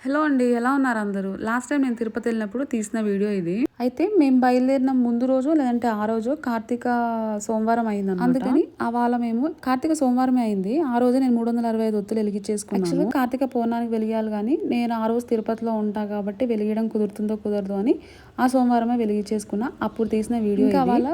Hello అండి ఎలా ఉన్నారు అందరూ? లాస్ట్ టైం నేను తిరుపతి వెళ్ళినప్పుడు తీసిన వీడియో ఇది. అయితే మేము బయలుదేరిన ముందు రోజు లేదంటే ఆ రోజు కార్తీక సోమవారం అయింది అందుకని అవాళ మేము కార్తీక సోమవారమే అయింది. ఆ రోజు నేను మూడు వందల అరవై ఐదు ఒత్తులు వెలిగించేసుకున్నాను. కార్తీక పౌర్ణానికి వెలిగాలి కానీ నేను ఆ రోజు తిరుపతిలో ఉంటా కాబట్టి వెలిగడం కుదురుతుందో కుదరదు అని ఆ సోమవారమే వెలిగించేసుకున్నా. అప్పుడు తీసిన వీడియో ఇంకా వాళ్ళ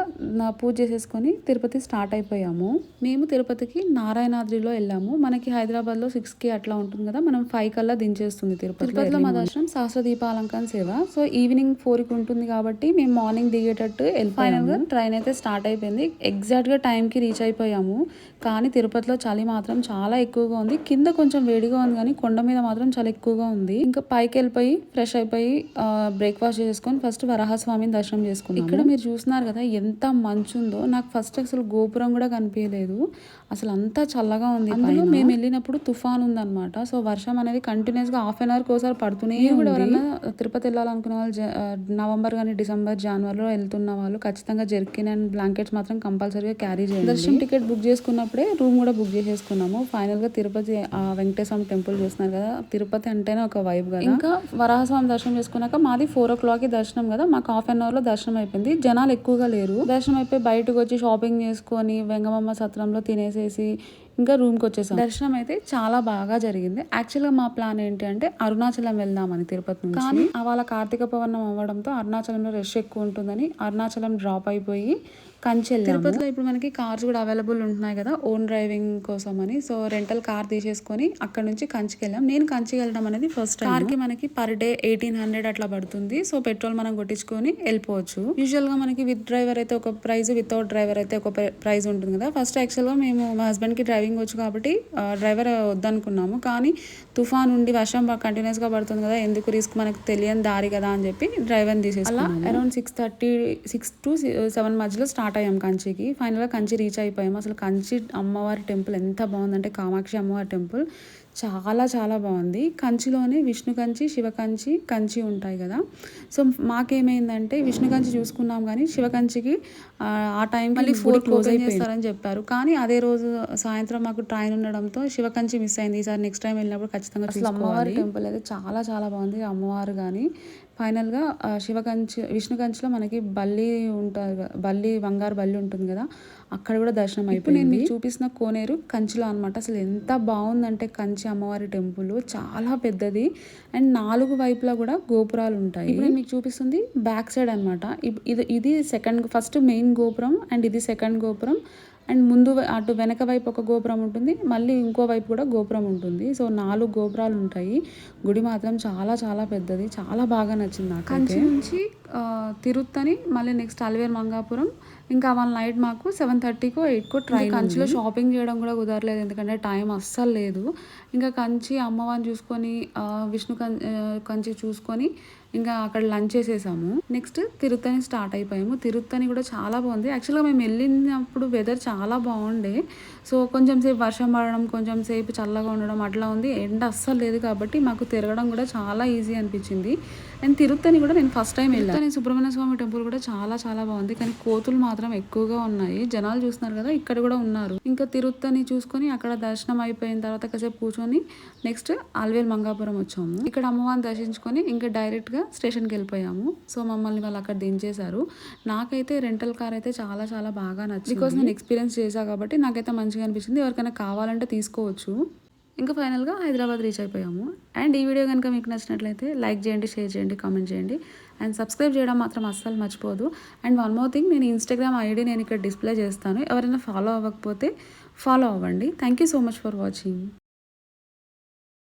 పూజ చేసేసుకొని తిరుపతి స్టార్ట్ అయిపోయాము. మేము తిరుపతికి నారాయణాద్రిలో వెళ్ళాము. మనకి హైదరాబాద్లో సిక్స్కి అట్లా ఉంటుంది కదా మనం ఫైవ్ కల్లా దించేస్తుంది తిరుపతి తిరుపతిలో మా దర్శనం సహస్ర దీపాలంకరణ సేవ. సో ఈవినింగ్ ఫోర్కి ఉంటుంది కాబట్టి మేము మార్నింగ్ దిగేటట్టు వెళ్ళిపోయినాము ట్రైన్ అయితే స్టార్ట్ అయిపోయింది. ఎగ్జాక్ట్గా టైంకి రీచ్ అయిపోయాము. కానీ తిరుపతిలో చలి మాత్రం చాలా ఎక్కువగా ఉంది. కింద కొంచెం వేడిగా ఉంది కానీ కొండ మీద మాత్రం చాలా ఎక్కువగా ఉంది. ఇంకా పైకి వెళ్ళిపోయి ఫ్రెష్ అయిపోయి బ్రేక్ఫాస్ట్ చేసుకొని ఫస్ట్ వరహస్వామిని దర్శనం చేసుకున్నాం ఇక్కడ మీరు చూస్తున్నారు కదా ఎంత మంచు ఉందో. నాకు ఫస్ట్ అసలు గోపురం కూడా కనిపించలేదు. అసలు అంతా చల్లగా ఉంది అందులో మేము వెళ్ళినప్పుడు తుఫాన్ ఉందన్నమాట. సో వర్షం అనేది కంటిన్యూస్గా హాఫ్ అన్ అవర్ కోసారి పడుతూనే కూడా ఎవరైనా తిరుపతి వెళ్ళాలనుకునే వాళ్ళు నవంబర్ కానీ డిసెంబర్ జనవరిలో వెళ్తున్న వాళ్ళు ఖచ్చితంగా జెర్కిన్ అండ్ బ్లాంకెట్స్ మాత్రం కంపల్సరీగా క్యారీ చేయాలి దర్శనం టికెట్ బుక్ చేసుకున్నప్పుడే రూమ్ కూడా బుక్ చేసేసుకున్నాము. ఫైనల్గా తిరుపతి వెంకటేశ్వర టెంపుల్ చూస్తున్నారు కదా. తిరుపతి అంటేనే ఒక వైబ్ కదా. ఇంకా వరాహస్వామి దర్శనం చేసుకున్నాక మాది ఫోర్ ఓ క్లాక్కి దర్శనం కదా. మాకు హాఫ్ అన్ అవర్లో దర్శనం అయిపోయింది. జనాలు ఎక్కువగా లేరు. దర్శనం అయిపోయి బయటకు వచ్చి షాపింగ్ చేసుకొని వెంగమమ్మ సత్రంలో తినేసేసి ఇంకా రూమ్కి వచ్చేసాం. దర్శనం అయితే చాలా బాగా జరిగింది. యాక్చువల్గా మా ప్లాన్ ఏంటి అంటే అరుణాచలం వెళ్దామని తిరుపతి నుంచి. కానీ వాళ్ళ కార్తీక పవనం అవ్వడంతో అరుణాచలంలో రష్ ఎక్కువ ఉంటుందని అరుణాచలం డ్రాప్ అయిపోయి కంచి తిరుపతిలో ఇప్పుడు మనకి కార్స్ కూడా అవైలబుల్ ఉంటున్నాయి కదా ఓన్ డ్రైవింగ్ కోసం అని సో రెంటల్ కార్ తీసేసుకొని అక్కడ నుంచి కంచికి వెళ్ళాం. నేను కంచికి వెళ్ళడం అనేది ఫస్ట్ కార్కి మనకి పర్ డే ఎయిటీన్ హండ్రెడ్ అట్లా పడుతుంది. సో పెట్రోల్ మనం కొట్టించుకొని వెళ్ళిపోవచ్చు. యూజువల్గా మనకి విత్ డ్రైవర్ అయితే ఒక ప్రైస్ వితౌట్ డ్రైవర్ అయితే ఒక ప్రైస్ ఉంటుంది కదా. ఫస్ట్ యాక్చువల్గా మేము మా హస్బెండ్కి డ్రైవింగ్ వచ్చు కాబట్టి డ్రైవర్ వద్దనుకున్నాము. కానీ తుఫాన్ ఉండి వర్షం కంటిన్యూస్గా పడుతుంది కదా ఎందుకు రిస్క్ మనకు తెలియని దారి కదా అని చెప్పి డ్రైవర్ తీసేసి అలా around six thirty six to seven మధ్యలో స్టార్ట్ అయ్యాం కంచికి. ఫైనల్గా కంచి రీచ్ అయిపోయాం అసలు కంచి అమ్మవారి టెంపుల్ ఎంత బాగుందంటే కామాక్షి అమ్మవారి టెంపుల్. చాలా చాలా బాగుంది. కంచిలోనే విష్ణు కంచి శివ కంచి కంచి ఉంటాయి కదా. సో మాకేమైందంటే విష్ణు కంచి చూసుకున్నాం కానీ శివ కంచికి ఆ టైం మళ్ళీ ఫోర్ క్లోజ్ చేస్తారని చెప్పారు. కానీ అదే రోజు సాయంత్రం మాకు ట్రైన్ ఉండడంతో శివ కంచి మిస్ అయింది. ఈసారి నెక్స్ట్ టైం వెళ్ళినప్పుడు ఖచ్చితంగా అమ్మవారి టెంపుల్ అయితే చాలా చాలా బాగుంది. అమ్మవారు కానీ ఫైనల్గా శివ కంచి విష్ణు కంచిలో మనకి బల్లి ఉంటుంది బల్లి బంగారు బల్లి ఉంటుంది కదా. అక్కడ కూడా దర్శనం అయిపోయింది. నేను చూపిస్తున్న కోనేరు కంచిలో అనమాట అసలు ఎంత బాగుందంటే కంచి అమ్మవారి టెంపుల్ చాలా పెద్దది. అండ్ నాలుగు వైపులా కూడా గోపురాలు ఉంటాయి ఇప్పుడు మీకు చూపిస్తుంది బ్యాక్ సైడ్ అనమాట ఇది ఇది సెకండ్ ఫస్ట్ మెయిన్ గోపురం అండ్ ఇది సెకండ్ గోపురం. అండ్ ముందు అటు వెనక వైపు ఒక గోపురం ఉంటుంది. మళ్ళీ ఇంకో వైపు కూడా గోపురం ఉంటుంది. సో నాలుగు గోపురాలు ఉంటాయి గుడి మాత్రం చాలా చాలా పెద్దది. చాలా బాగా నచ్చింది నాకు నుంచి తిరుత్తని మళ్ళీ నెక్స్ట్ అల్వేర్ మంగాపురం. ఇంకా వన్ నైట్ మాకు సెవెన్ థర్టీకో ఎయిట్కో ట్రైన్ కంచిలో షాపింగ్ చేయడం కూడా కుదరలేదు. ఎందుకంటే టైం అస్సలు లేదు. ఇంకా కంచి అమ్మవారిని చూసుకొని విష్ణు కంచి చూసుకొని ఇంకా అక్కడ లంచ్ చేసేసాము. నెక్స్ట్ తిరుత్తని స్టార్ట్ అయిపోయాము. తిరుత్తని కూడా చాలా బాగుంది. యాక్చువల్గా మేము వెళ్ళినప్పుడు వెదర్ చాలా బాగుండే. సో కొంచెం సేపు వర్షం పడడం కొంచెం సేపు చల్లగా ఉండడం అట్లా ఉంది. ఎండ అస్సలు లేదు కాబట్టి మాకు తిరగడం కూడా చాలా ఈజీ అనిపించింది. అండ్ తిరుత్తని కూడా నేను ఫస్ట్ టైం వెళ్ళాను. సుబ్రహ్మణ్య స్వామి టెంపుల్ కూడా చాలా చాలా బాగుంది. కానీ కోతులు మాత్రం ఎక్కువగా ఉన్నాయి. జనాలు చూస్తున్నారు కదా ఇక్కడ కూడా ఉన్నారు. ఇంకా తిరుత్తని చూసుకొని అక్కడ దర్శనం అయిపోయిన తర్వాత కాసేపు కూర్చొని నెక్స్ట్ ఆల్వేల్ మంగాపురం వచ్చాము. ఇక్కడ అమ్మవారిని దర్శించుకొని ఇంకా డైరెక్ట్గా స్టేషన్కి వెళ్ళిపోయాము. సో మమ్మల్ని వాళ్ళు అక్కడ దించేశారు. నాకైతే రెంటల్ కార్ అయితే చాలా చాలా బాగా నచ్చింది. బికాస్ నేను ఎక్స్పీరియన్స్ చేశాను కాబట్టి నాకైతే మంచిగా అనిపించింది. ఎవరికైనా కావాలంటే తీసుకోవచ్చు. ఇంకా ఫైనల్గా హైదరాబాద్ రీచ్ అయిపోయాము. అండ్ ఈ వీడియో కనుక మీకు నచ్చినట్లయితే లైక్ చేయండి షేర్ చేయండి కామెంట్ చేయండి. అండ్ సబ్స్క్రైబ్ చేయడం మాత్రం అస్సలు మర్చిపోదు. అండ్ వన్ మోర్ థింగ్ నేను ఇన్స్టాగ్రామ్ ఐడి నేను ఇక్కడ డిస్ప్లే చేస్తాను. ఎవరైనా ఫాలో అవ్వకపోతే ఫాలో అవ్వండి. Thank you so much for watching